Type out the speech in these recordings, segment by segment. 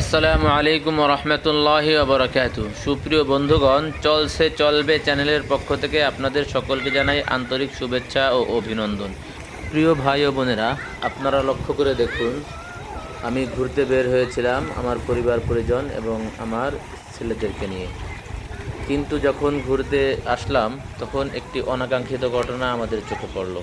আসসালামু আলাইকুম রহমতুল্লাহি আবরাকাতু সুপ্রিয় বন্ধুগণ, চলছে, চলবে চ্যানেলের পক্ষ থেকে আপনাদের সকলকে জানাই আন্তরিক শুভেচ্ছা ও অভিনন্দন। প্রিয় ভাই ও বোনেরা, আপনারা লক্ষ্য করে দেখুন, আমি ঘুরতে বের হয়েছিলাম আমার পরিবার পরিজন এবং আমার ছেলেদেরকে নিয়ে। কিন্তু যখন ঘুরতে আসলাম, তখন একটি অনাকাঙ্ক্ষিত ঘটনা আমাদের চোখে পড়ল।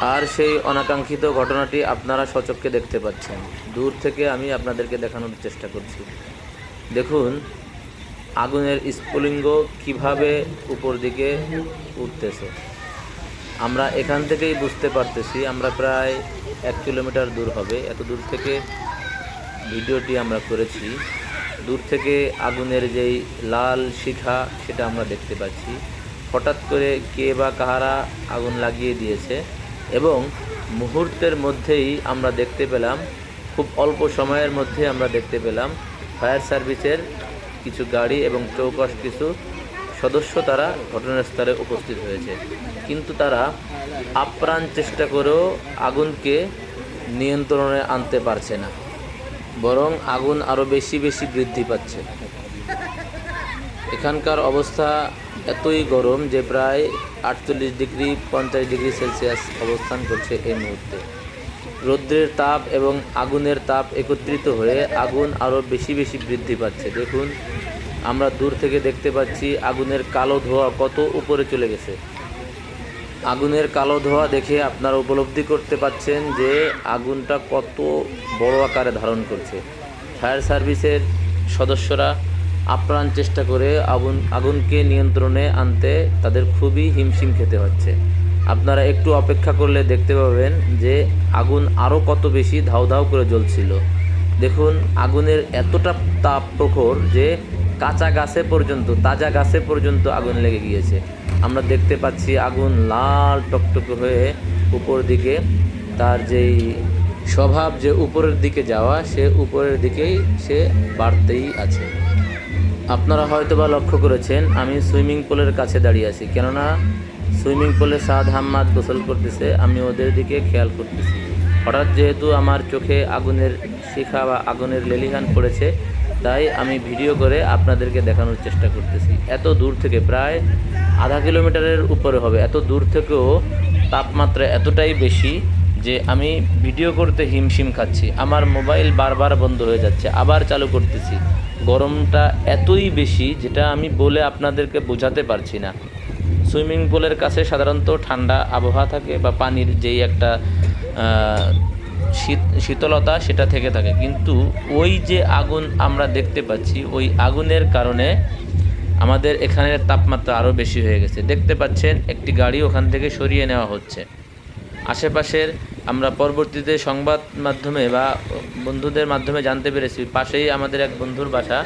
আর সেই অনাকাঙ্ক্ষিত ঘটনাটি আপনারা সচক্ষে দেখতে পাচ্ছেন। দূর থেকে আমি আপনাদেরকে দেখানোর চেষ্টা করছি। দেখুন, আগুনের স্ফুলিঙ্গ কীভাবে উপর দিকে উঠতেছে। আমরা এখান থেকেই বুঝতে পারতেছি, আমরা প্রায় এক কিলোমিটার দূর হবে। এত দূর থেকে ভিডিওটি আমরা করেছি। দূর থেকে আগুনের যেই লাল শিখা, সেটা আমরা দেখতে পাচ্ছি। হঠাৎ করে কে বা কাহারা আগুন লাগিয়ে দিয়েছে এবং মুহূর্তের মধ্যেই আমরা দেখতে পেলাম, খুব অল্প সময়ের মধ্যে আমরা দেখতে পেলাম, ফায়ার সার্ভিসের কিছু গাড়ি এবং চৌকস কিছু সদস্য তারা ঘটনাস্থলে উপস্থিত হয়েছে। কিন্তু তারা আপ্রাণ চেষ্টা করেও আগুনকে নিয়ন্ত্রণে আনতে পারছে না, বরং আগুন আরও বেশি বেশি বৃদ্ধি পাচ্ছে। এখানকার অবস্থা এতই গরম যে প্রায় আটচল্লিশ ডিগ্রি, পঞ্চাশ ডিগ্রি সেলসিয়াস অবস্থান করছে এই মুহূর্তে। রৌদ্রের তাপ এবং আগুনের তাপ একত্রিত হয়ে আগুন আরও বেশি বেশি বৃদ্ধি পাচ্ছে। দেখুন, আমরা দূর থেকে দেখতে পাচ্ছি আগুনের কালো ধোঁয়া কত উপরে চলে গেছে। আগুনের কালো ধোঁয়া দেখে আপনারা উপলব্ধি করতে পাচ্ছেন যে আগুনটা কত বড় আকারে ধারণ করছে। ফায়ার সার্ভিসের সদস্যরা আপ্রাণ চেষ্টা করে আগুন, আগুনকে নিয়ন্ত্রণে আনতে তাদের খুবই হিমশিম খেতে হচ্ছে। আপনারা একটু অপেক্ষা করলে দেখতে পাবেন যে আগুন আরও কত বেশি ধাউ ধাউ করে জ্বলছিল। দেখুন, আগুনের এতটা তাপ প্রখর যে কাঁচা গাছে পর্যন্ত, তাজা গাছে পর্যন্ত আগুন লেগে গিয়েছে। আমরা দেখতে পাচ্ছি আগুন লাল টকটকে হয়ে উপর দিকে তার যেই স্বভাব যে উপরের দিকে যাওয়া, সে উপরের দিকেই সে বাড়তেই আছে। আপনারা হয়তো বা লক্ষ্য করেছেন, আমি সুইমিং পুলের কাছে দাঁড়িয়ে আছি। কেননা, সুইমিং পুলে সাদ হাম্মাদ গোসল করতেছে, আমি ওদের দিকে খেয়াল করতেছি। হঠাৎ যেহেতু আমার চোখে আগুনের শিখা বা আগুনের লেলিহান পড়েছে, তাই আমি ভিডিও করে আপনাদেরকে দেখানোর চেষ্টা করতেছি। এত দূর থেকে প্রায় আধা কিলোমিটারের উপরে হবে, এত দূর থেকেও তাপমাত্রা এতটাই বেশি যে আমি ভিডিও করতে হিমশিম খাচ্ছি, আমার মোবাইল বারবার বন্ধ হয়ে যাচ্ছে, আবার চালু করতেছি। গরমটা এতই বেশি যেটা আমি বলে আপনাদেরকে বোঝাতে পারছি না। সুইমিং পুলের কাছে সাধারণত ঠান্ডা আবহাওয়া থাকে বা পানির যেই একটা শীত, শীতলতা সেটা থেকে থাকে। কিন্তু ওই যে আগুন আমরা দেখতে পাচ্ছি, ওই আগুনের কারণে আমাদের এখানের তাপমাত্রা আরও বেশি হয়ে গেছে। দেখতে পাচ্ছেন, একটি গাড়ি ওখান থেকে সরিয়ে নেওয়া হচ্ছে। আশেপাশের আমরা পরবর্তীতে সংবাদ মাধ্যমে বা বন্ধুদের মাধ্যমে জানতে পেরেছি। পাশেই আমাদের এক বন্ধুর বাসা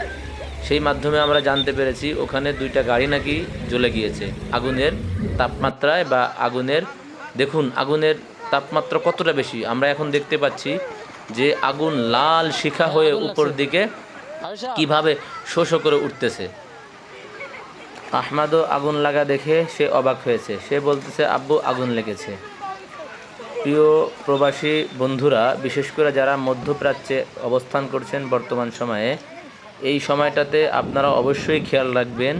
সেই মাধ্যমে আমরা জানতে পেরেছি ওখানে দুইটা গাড়ি নাকি জ্বলে গিয়েছে। আগুনের তাপমাত্রায় বা আগুনের দেখুন আগুনের তাপমাত্রা কতটা বেশি? আমরা এখন দেখতে পাচ্ছি যে আগুন লাল শিখা হয়ে উপর দিকে কীভাবে শো শো করে উঠতেছে। আহমাদও আগুন লাগা দেখে সে অবাক হয়েছে। সে বলতেছে আব্বু আগুন লেগেছে। প্রিয় প্রবাসী বন্ধুরা, বিশেষ করে যারা মধ্যপ্রাচ্যে অবস্থান করছেন বর্তমান সময়ে, এই সময়টাতে আপনারা অবশ্যই খেয়াল রাখবেন।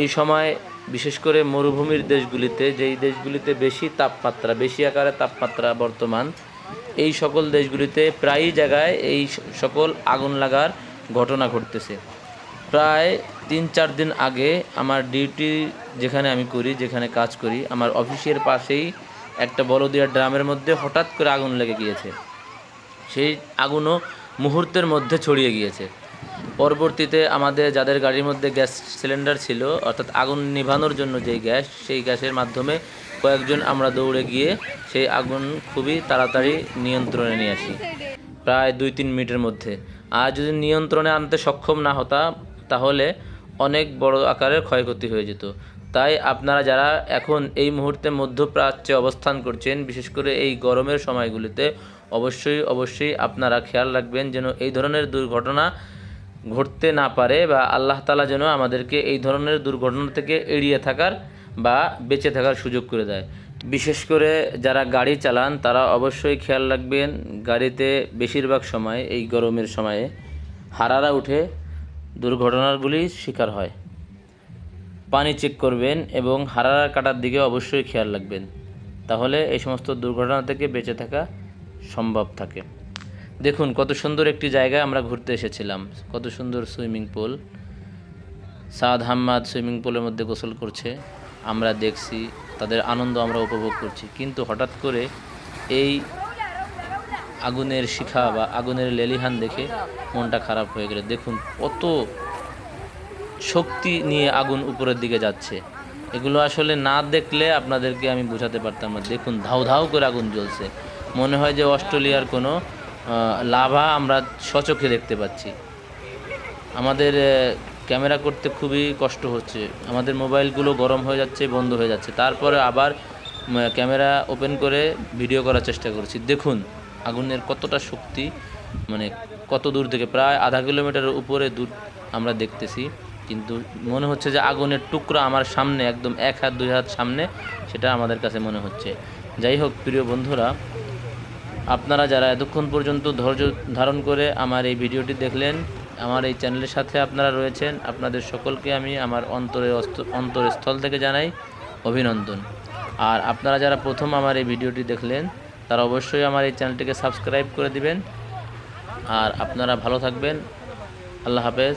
এই সময় বিশেষ করে মরুভূমির দেশগুলিতে, যেই দেশগুলিতে বেশি তাপমাত্রা, বেশি আকারে তাপমাত্রা বর্তমান, এই সকল দেশগুলিতে প্রায়ই জায়গায় এই সকল আগুন লাগার ঘটনা ঘটতেছে। প্রায় তিন চার দিন আগে আমার ডিউটি যেখানে আমি করি, যেখানে কাজ করি, আমার অফিসের পাশেই একটা বলদিয়া ড্রামের মধ্যে হঠাৎ করে আগুন লেগে গিয়েছে। সেই আগুনও মুহূর্তের মধ্যে ছড়িয়ে গিয়েছে। পরবর্তীতে আমাদের যাদের গাড়ির মধ্যে গ্যাস সিলিন্ডার ছিল, অর্থাৎ আগুন নিভানোর জন্য যেই গ্যাস, সেই গ্যাসের মাধ্যমে কয়েকজন আমরা দৌড়ে গিয়ে সেই আগুন খুবই তাড়াতাড়ি নিয়ন্ত্রণে নিয়ে আসি, প্রায় দুই তিন মিনিটের মধ্যে। আর যদি নিয়ন্ত্রণে আনতে সক্ষম না হতাম তাহলে অনেক বড় আকারের ক্ষয়ক্ষতি হয়ে যেত। তাই আপনারা যারা এখন এই মুহূর্তে মধ্যপ্রাচ্যে অবস্থান করছেন, বিশেষ করে এই গরমের সময়গুলিতে, অবশ্যই অবশ্যই আপনারা খেয়াল রাখবেন যেন এই ধরনের দুর্ঘটনা ঘটতে না পারে বা আল্লাহ তালা যেন আমাদেরকে এই ধরনের দুর্ঘটনা থেকে এড়িয়ে থাকার বা বেঁচে থাকার সুযোগ করে দেয়। বিশেষ করে যারা গাড়ি চালান, তারা অবশ্যই খেয়াল রাখবেন, গাড়িতে বেশিরভাগ সময়, এই গরমের সময়ে হারারা উঠে দুর্ঘটনাগুলি শিকার হয়। পানি চেক করবেন এবং হারারা কাটার দিকে অবশ্যই খেয়াল রাখবেন। তাহলে এই সমস্ত দুর্ঘটনা থেকে বেঁচে থাকা সম্ভব থাকে। দেখুন, কত সুন্দর একটি জায়গায় আমরা ঘুরতে এসেছিলাম। কত সুন্দর swimming pool. Saad Hammad swimming পুলের মধ্যে গোসল করছে। আমরা দেখছি, তাদের আনন্দ আমরা উপভোগ করছি। কিন্তু হঠাৎ করে এই আগুনের শিখা বা আগুনের লেলিহান দেখে মনটা খারাপ হয়ে গেলে। দেখুন, কত শক্তি নিয়ে আগুন উপরের দিকে যাচ্ছে। এগুলো আসলে না দেখলে আপনাদেরকে আমি বোঝাতে পারতাম না। দেখুন, ধাউ ধাউ করে আগুন জ্বলছে। মনে হয় যে অস্ট্রেলিয়ার কোনো লাভা আমরা সচক্ষে দেখতে পাচ্ছি। আমাদের ক্যামেরা করতে খুবই কষ্ট হচ্ছে। আমাদের মোবাইলগুলো গরম হয়ে যাচ্ছে, বন্ধ হয়ে যাচ্ছে। তারপরে আবার ক্যামেরা ওপেন করে ভিডিও করার চেষ্টা করছি। দেখুন, আগুনের কতটা শক্তি মানে কত দূর থেকে, প্রায় আধা কিলোমিটারের উপরে দূর আমরা দেখতেছি। কিন্তু মনে হচ্ছে যে আগুনের টুকরা আমার সামনে একদম এক হাত, দুই হাত সামনে, সেটা আমাদের কাছে মনে হচ্ছে। যাই হোক, প্রিয় বন্ধুরা, আপনারা যারা এতক্ষণ পর্যন্ত ধৈর্য ধারণ করে আমার এই ভিডিওটি দেখলেন, আমার এই চ্যানেলের সাথে আপনারা রয়েছেন, আপনাদের সকলকে আমি আমার অন্তরে অন্তরস্থল থেকে জানাই অভিনন্দন। আর আপনারা যারা প্রথম আমার এই ভিডিওটি দেখলেন, তারা অবশ্যই আমার এই চ্যানেলটিকে সাবস্ক্রাইব করে দিবেন। আর আপনারা ভালো থাকবেন। আল্লাহ হাফেজ।